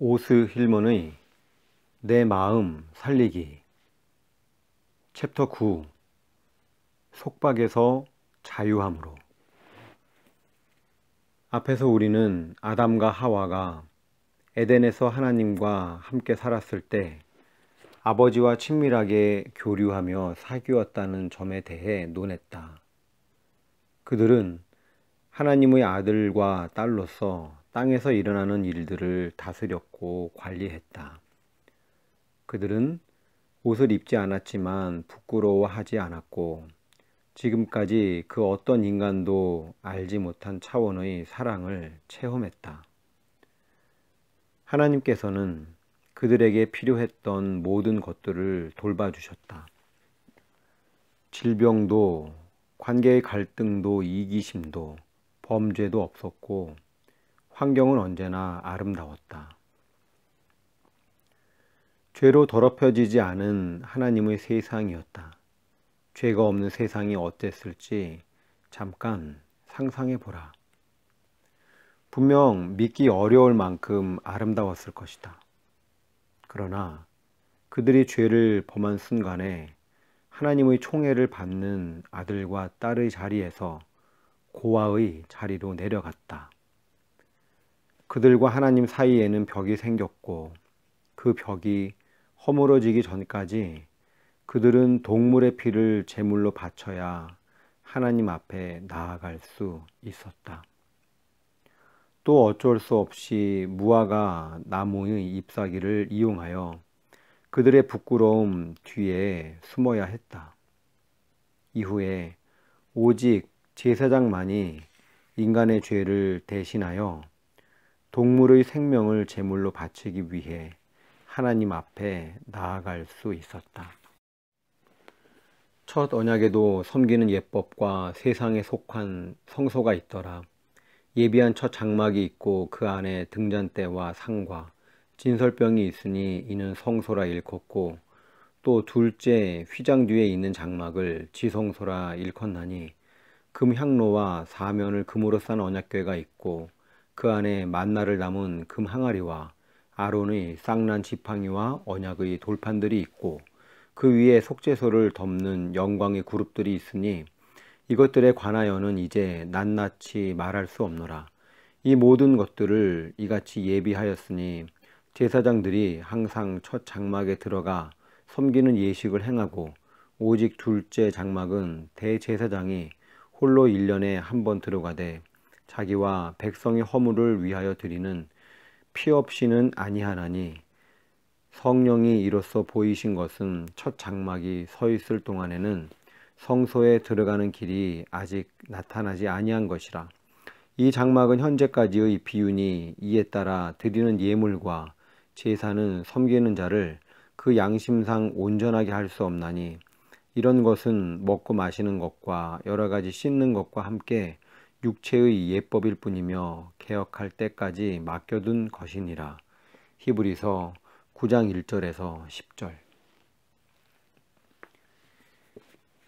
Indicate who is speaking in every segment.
Speaker 1: 오스 힐먼의 내 마음 살리기. 챕터 9 속박에서 자유함으로. 앞에서 우리는 아담과 하와가 에덴에서 하나님과 함께 살았을 때 아버지와 친밀하게 교류하며 사귀었다는 점에 대해 논했다. 그들은 하나님의 아들과 딸로서 땅에서 일어나는 일들을 다스렸고 관리했다. 그들은 옷을 입지 않았지만 부끄러워하지 않았고 지금까지 그 어떤 인간도 알지 못한 차원의 사랑을 체험했다. 하나님께서는 그들에게 필요했던 모든 것들을 돌봐주셨다. 질병도, 관계의 갈등도, 이기심도, 범죄도 없었고, 환경은 언제나 아름다웠다. 죄로 더럽혀지지 않은 하나님의 세상이었다. 죄가 없는 세상이 어땠을지 잠깐 상상해 보라. 분명 믿기 어려울 만큼 아름다웠을 것이다. 그러나 그들이 죄를 범한 순간에 하나님의 총애를 받는 아들과 딸의 자리에서 고아의 자리로 내려갔다. 그들과 하나님 사이에는 벽이 생겼고 그 벽이 허물어지기 전까지 그들은 동물의 피를 제물로 바쳐야 하나님 앞에 나아갈 수 있었다. 또 어쩔 수 없이 무화과 나무의 잎사귀를 이용하여 그들의 부끄러움 뒤에 숨어야 했다. 이후에 오직 제사장만이 인간의 죄를 대신하여 동물의 생명을 제물로 바치기 위해 하나님 앞에 나아갈 수 있었다. 첫 언약에도 섬기는 예법과 세상에 속한 성소가 있더라. 예비한 첫 장막이 있고 그 안에 등잔대와 상과 진설병이 있으니 이는 성소라 일컫고 또 둘째 휘장 뒤에 있는 장막을 지성소라 일컫나니 금향로와 사면을 금으로 싼 언약궤가 있고 그 안에 만나를 담은 금 항아리와 아론의 쌍난 지팡이와 언약의 돌판들이 있고 그 위에 속죄소를 덮는 영광의 그룹들이 있으니 이것들에 관하여는 이제 낱낱이 말할 수 없노라. 이 모든 것들을 이같이 예비하였으니 제사장들이 항상 첫 장막에 들어가 섬기는 예식을 행하고 오직 둘째 장막은 대제사장이 홀로 1년에 한 번 들어가되 자기와 백성의 허물을 위하여 드리는 피 없이는 아니하나니 성령이 이로써 보이신 것은 첫 장막이 서 있을 동안에는 성소에 들어가는 길이 아직 나타나지 아니한 것이라. 이 장막은 현재까지의 비윤이 이에 따라 드리는 예물과 제사는 섬기는 자를 그 양심상 온전하게 할 수 없나니 이런 것은 먹고 마시는 것과 여러 가지 씻는 것과 함께 육체의 예법일 뿐이며 개혁할 때까지 맡겨둔 것이니라. 히브리서 9장 1절에서 10절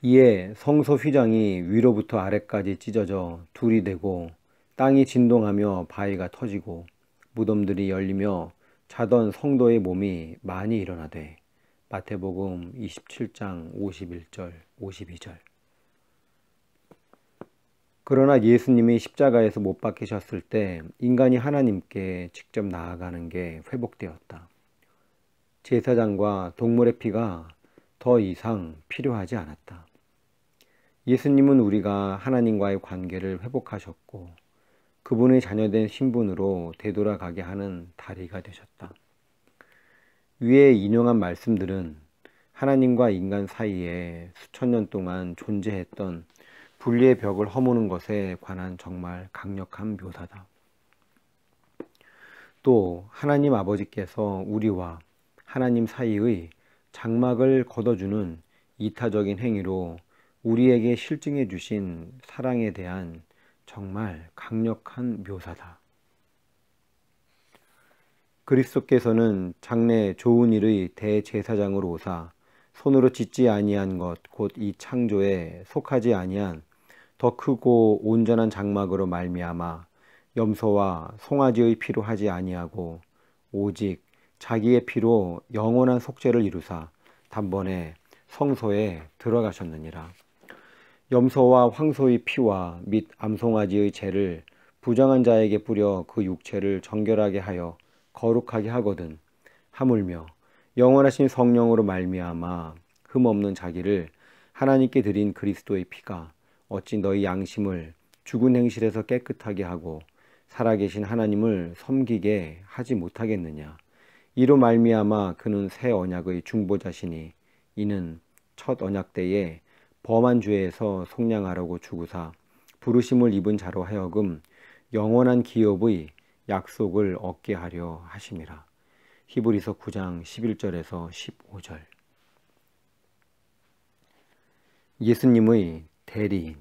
Speaker 1: 이에 성소 휘장이 위로부터 아래까지 찢어져 둘이 되고 땅이 진동하며 바위가 터지고 무덤들이 열리며 자던 성도의 몸이 많이 일어나되 마태복음 27장 51절 52절 그러나 예수님이 십자가에서 못 박히셨을 때 인간이 하나님께 직접 나아가는 게 회복되었다. 제사장과 동물의 피가 더 이상 필요하지 않았다. 예수님은 우리가 하나님과의 관계를 회복하셨고 그분의 자녀된 신분으로 되돌아가게 하는 다리가 되셨다. 위에 인용한 말씀들은 하나님과 인간 사이에 수천 년 동안 존재했던 분리의 벽을 허무는 것에 관한 정말 강력한 묘사다. 또 하나님 아버지께서 우리와 하나님 사이의 장막을 걷어주는 이타적인 행위로 우리에게 실증해 주신 사랑에 대한 정말 강력한 묘사다. 그리스도께서는 장래 좋은 일의 대제사장으로 오사 손으로 짓지 아니한 것 곧 이 창조에 속하지 아니한 더 크고 온전한 장막으로 말미암아 염소와 송아지의 피로 하지 아니하고 오직 자기의 피로 영원한 속죄를 이루사 단번에 성소에 들어가셨느니라. 염소와 황소의 피와 및 암송아지의 죄를 부정한 자에게 뿌려 그 육체를 정결하게 하여 거룩하게 하거든 하물며 영원하신 성령으로 말미암아 흠없는 자기를 하나님께 드린 그리스도의 피가 어찌 너희 양심을 죽은 행실에서 깨끗하게 하고 살아계신 하나님을 섬기게 하지 못하겠느냐 이로 말미암아 그는 새 언약의 중보자시니 이는 첫 언약 때에 범한 죄에서 속량하라고 주구사 부르심을 입은 자로 하여금 영원한 기업의 약속을 얻게 하려 하심이라. 히브리서 9장 11절에서 15절. 예수님의 대리인.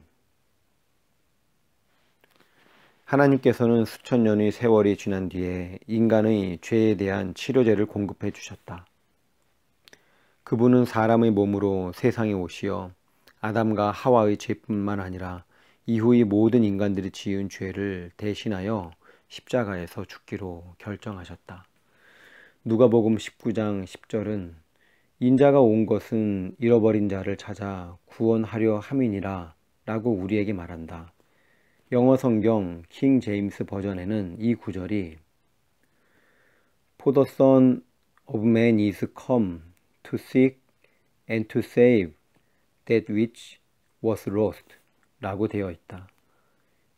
Speaker 1: 하나님께서는 수천 년의 세월이 지난 뒤에 인간의 죄에 대한 치료제를 공급해 주셨다. 그분은 사람의 몸으로 세상에 오시어 아담과 하와의 죄뿐만 아니라 이후의 모든 인간들이 지은 죄를 대신하여 십자가에서 죽기로 결정하셨다. 누가복음 19장 10절은 인자가 온 것은 잃어버린 자를 찾아 구원하려 함이니라 라고 우리에게 말한다. 영어 성경 킹 제임스 버전에는 이 구절이 For the Son of Man is come to seek and to save that which was lost 라고 되어 있다.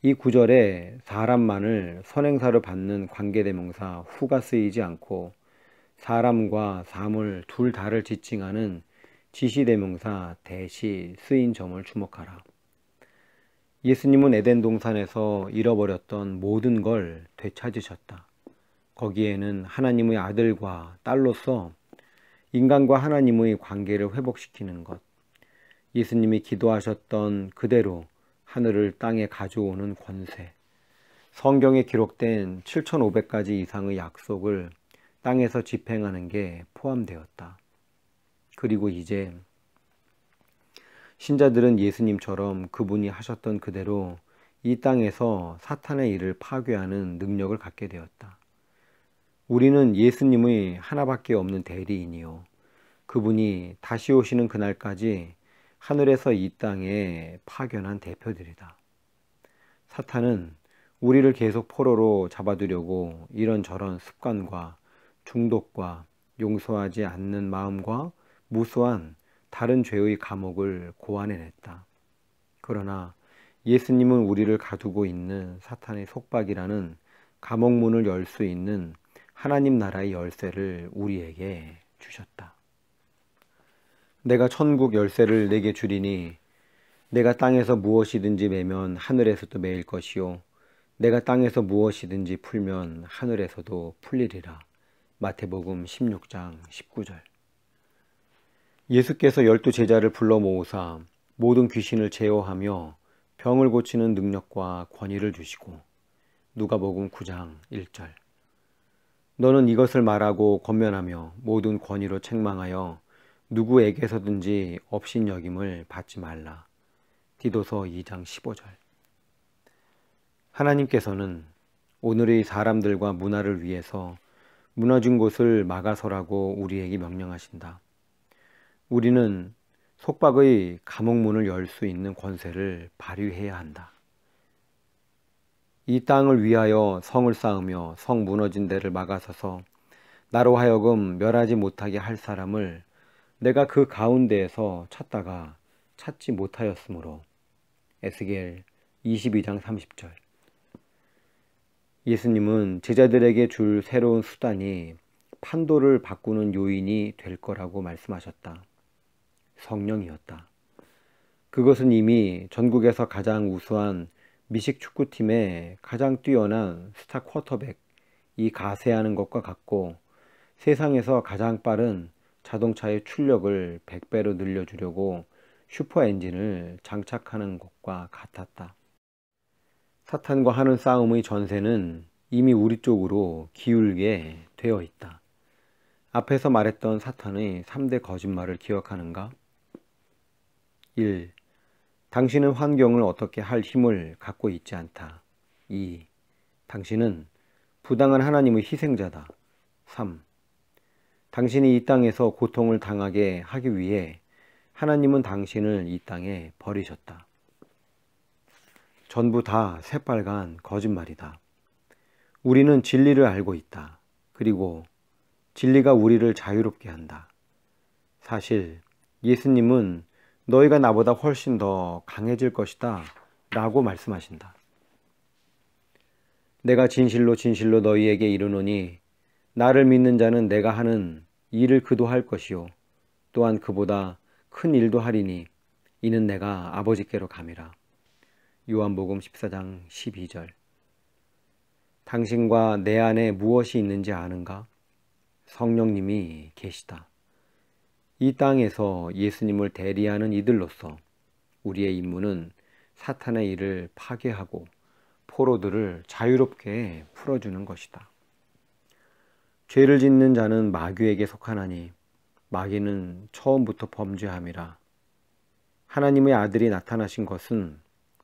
Speaker 1: 이 구절에 사람만을 선행사로 받는 관계대명사 후가 쓰이지 않고 사람과 사물 둘 다를 지칭하는 지시대명사 대시 쓰인 점을 주목하라. 예수님은 에덴 동산에서 잃어버렸던 모든 걸 되찾으셨다. 거기에는 하나님의 아들과 딸로서 인간과 하나님의 관계를 회복시키는 것, 예수님이 기도하셨던 그대로 하늘을 땅에 가져오는 권세, 성경에 기록된 7,500가지 이상의 약속을 땅에서 집행하는 게 포함되었다. 그리고 이제 신자들은 예수님처럼 그분이 하셨던 그대로 이 땅에서 사탄의 일을 파괴하는 능력을 갖게 되었다. 우리는 예수님의 하나밖에 없는 대리인이요. 그분이 다시 오시는 그날까지 하늘에서 이 땅에 파견한 대표들이다. 사탄은 우리를 계속 포로로 잡아두려고 이런저런 습관과 중독과 용서하지 않는 마음과 무수한 다른 죄의 감옥을 고안해냈다. 그러나 예수님은 우리를 가두고 있는 사탄의 속박이라는 감옥문을 열 수 있는 하나님 나라의 열쇠를 우리에게 주셨다. 내가 천국 열쇠를 내게 주리니 내가 땅에서 무엇이든지 매면 하늘에서도 매일 것이요 내가 땅에서 무엇이든지 풀면 하늘에서도 풀리리라. 마태복음 16장 19절. 예수께서 열두 제자를 불러 모으사 모든 귀신을 제어하며 병을 고치는 능력과 권위를 주시고 누가복음 9장 1절. 너는 이것을 말하고 권면하며 모든 권위로 책망하여 누구에게서든지 업신여김을 받지 말라. 디도서 2장 15절. 하나님께서는 오늘의 사람들과 문화를 위해서 무너진 곳을 막아서라고 우리에게 명령하신다. 우리는 속박의 감옥문을 열 수 있는 권세를 발휘해야 한다. 이 땅을 위하여 성을 쌓으며 성 무너진 데를 막아서서 나로 하여금 멸하지 못하게 할 사람을 내가 그 가운데에서 찾다가 찾지 못하였으므로 에스겔 22장 30절 예수님은 제자들에게 줄 새로운 수단이 판도를 바꾸는 요인이 될 거라고 말씀하셨다. 성령이었다. 그것은 이미 전국에서 가장 우수한 미식 축구팀의 가장 뛰어난 스타 쿼터백 이 가세하는 것과 같고 세상에서 가장 빠른 자동차의 출력을 100배로 늘려주려고 슈퍼 엔진을 장착하는 것과 같았다. 사탄과 하는 싸움의 전세는 이미 우리 쪽으로 기울게 되어 있다. 앞에서 말했던 사탄의 3대 거짓말을 기억하는가? 1. 당신은 환경을 어떻게 할 힘을 갖고 있지 않다. 2. 당신은 부당한 하나님의 희생자다. 3. 당신이 이 땅에서 고통을 당하게 하기 위해 하나님은 당신을 이 땅에 버리셨다. 전부 다 새빨간 거짓말이다. 우리는 진리를 알고 있다. 그리고 진리가 우리를 자유롭게 한다. 사실 예수님은 너희가 나보다 훨씬 더 강해질 것이다 라고 말씀하신다. 내가 진실로 진실로 너희에게 이르노니 나를 믿는 자는 내가 하는 일을 그도 할 것이요 또한 그보다 큰 일도 하리니 이는 내가 아버지께로 감이라. 요한복음 14장 12절 당신과 내 안에 무엇이 있는지 아는가? 성령님이 계시다. 이 땅에서 예수님을 대리하는 이들로서 우리의 임무는 사탄의 일을 파괴하고 포로들을 자유롭게 풀어주는 것이다. 죄를 짓는 자는 마귀에게 속하나니 마귀는 처음부터 범죄함이라. 하나님의 아들이 나타나신 것은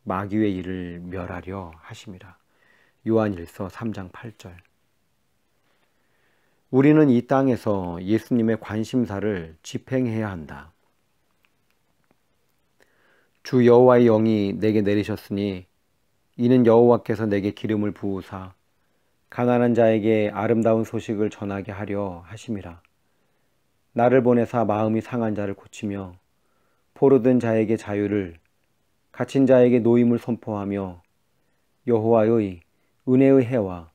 Speaker 1: 마귀의 일을 멸하려 하심이라. 요한일서 3장 8절. 우리는 이 땅에서 예수님의 관심사를 집행해야 한다. 주 여호와의 영이 내게 내리셨으니 이는 여호와께서 내게 기름을 부으사 가난한 자에게 아름다운 소식을 전하게 하려 하심이라. 나를 보내사 마음이 상한 자를 고치며 포로된 자에게 자유를 갇힌 자에게 노임을 선포하며 여호와의 은혜의 해와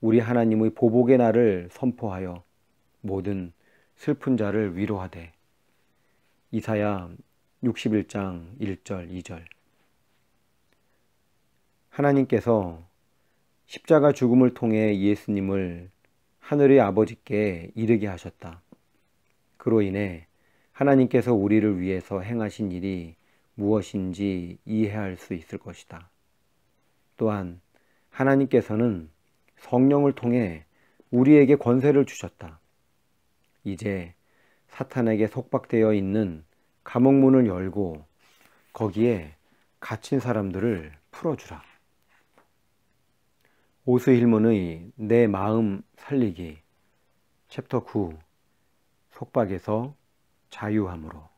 Speaker 1: 우리 하나님의 보복의 날을 선포하여 모든 슬픈 자를 위로하되 이사야 61장 1절 2절 하나님께서 십자가 죽음을 통해 예수님을 하늘의 아버지께 이르게 하셨다. 그로 인해 하나님께서 우리를 위해서 행하신 일이 무엇인지 이해할 수 있을 것이다. 또한 하나님께서는 성령을 통해 우리에게 권세를 주셨다. 이제 사탄에게 속박되어 있는 감옥문을 열고 거기에 갇힌 사람들을 풀어주라. 오스힐문의 내 마음 살리기 챕터 9 속박에서 자유함으로